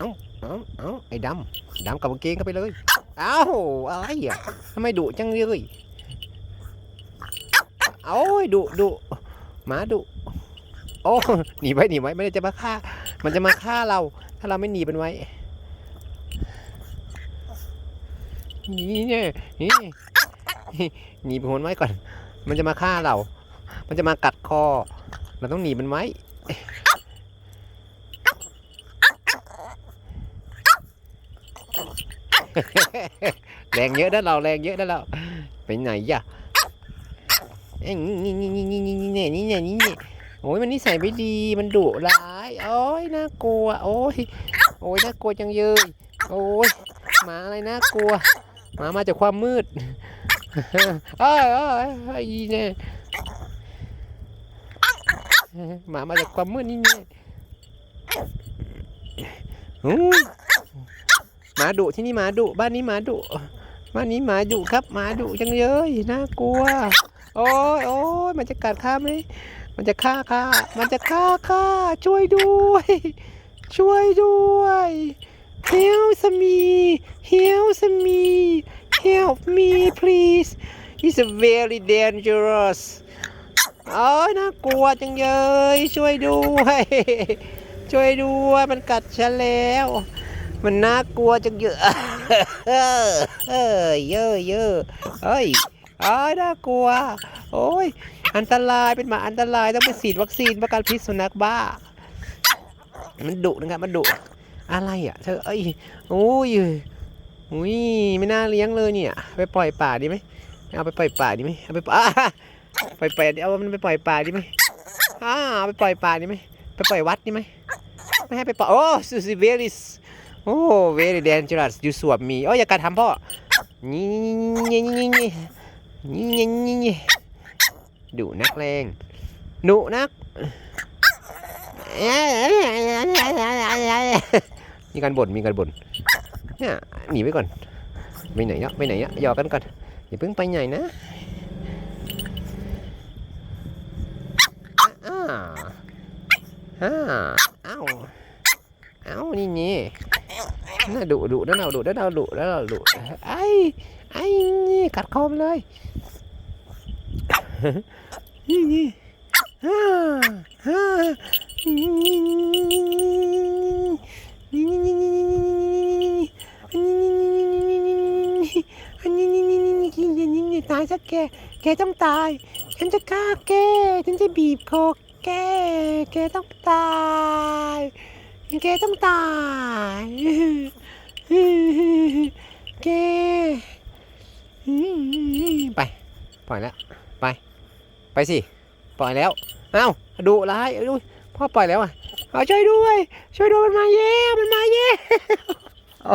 เอ้าเอ้าเอ้าไอ้ดำดำกับกางเกงเข้าไปเลยเอ้าอะไรอะทำไมดุจังเลยโอ้ยดุดุหมาดุโอ้หนีไว้หนีไว้ไม่ได้จะมาฆ่า มันจะมาฆ่าเรา ถ้าเราไม่หนีมันไว้นี่เนี่ยนี่หนีไปหนไว้ก่อน มันจะมาฆ่าเรา มันจะมากัดคอ เราต้องหนีมันไว้ แรงเยอะนะเราแรงเยอะนะเราไปไหนอะเอ้ยนี่นี่นี่นี่นี่นี่นี่นี่นี่นี่โอ้ยมันนิสัยไม่ดีมันดุร้ายโอ้ยน่ากลัว โอ้ยโอ้ยน่ากลัวจังเยยโอ้ยหมาอะไรน่ากลัวหมามาจากความมืดเอ้ยเอ้ยเอ้ยอีเนี่ยหมามาจากความมืดนี่เนี่ย หมาดุที่นี่หมาดุบ้านนี้หมาดุบ้านนี้หมาดุครับหมาดุจังเลยน่ากลัว โอ้ยโอ้ยมันจะกัดข้าไหมมันจะฆ่าข้ามันจะฆ่าข้าช่วยด้วย ช่วยด้วย Help me Help me Help me please It's very dangerous โอ้ยน่ากลัวจังเลยช่วยด้วย ช่วยด้วยมันกัดฉันแล้ว มันน่ากลัวจังเยอะเอ้ยเยอะเยอะเอ้ยเอ้ยน่ากลัว โอ้ย อันตรายเป็นหมาอันตรายต้องไปฉีดวัคซีนประกันพิษสุนัขบ้า มันดุนะครับมันดุอะไรอะเธอเอ้ยโอ้ยอุ้ยไม่น่าเลี้ยงเลยเนี่ย ไปปล่อยป่าดีไหมเอาไปปล่อยป่าดีไหมเอาไปป่าปล่อยป่าเอามันไปปล่อยป่าดีไหมอ่าเอาไปปล่อยป่าดีไหมไปปล่อยวัดดีไหมไม่ให้ไปปล่อยโอ้ซูซิเวริส โอ้เวรีเดนจูรัสอยู่สวบมีโอ้ยอย่ากัดทำพ่อนี่นี่นี่นี่นี่นี่นี่นี่นี่ดุนักเลงหนุนักมีการบ่นมีการบ่นเนี่ยหนีไปก่อนไปไหนเนาะไปไหนเนาะยอกันก่อนอย่าเพิ่งไปไหนนะอ้าวอ้าวอ้าวนี่นี่ น่าดุดุนั่นเราดุนั่นเราดุนั่นเราดุไอ้ไอ้นี่กัดคอมเลยนี่นี่ฮ่าฮ่าตายซะแก แกต้องตาย ฉันจะฆ่าแก ฉันจะบีบคอแก แกต้องตาย แกต้องตายแกไปปล่อยแล้วไป ไปสิ ปล่อยแล้วเอ้าดูร้ายดูพ่อปล่อยแล้วอะเอาช่วยด้วย ช่วยด้วยมันมาเย่มันมาเย่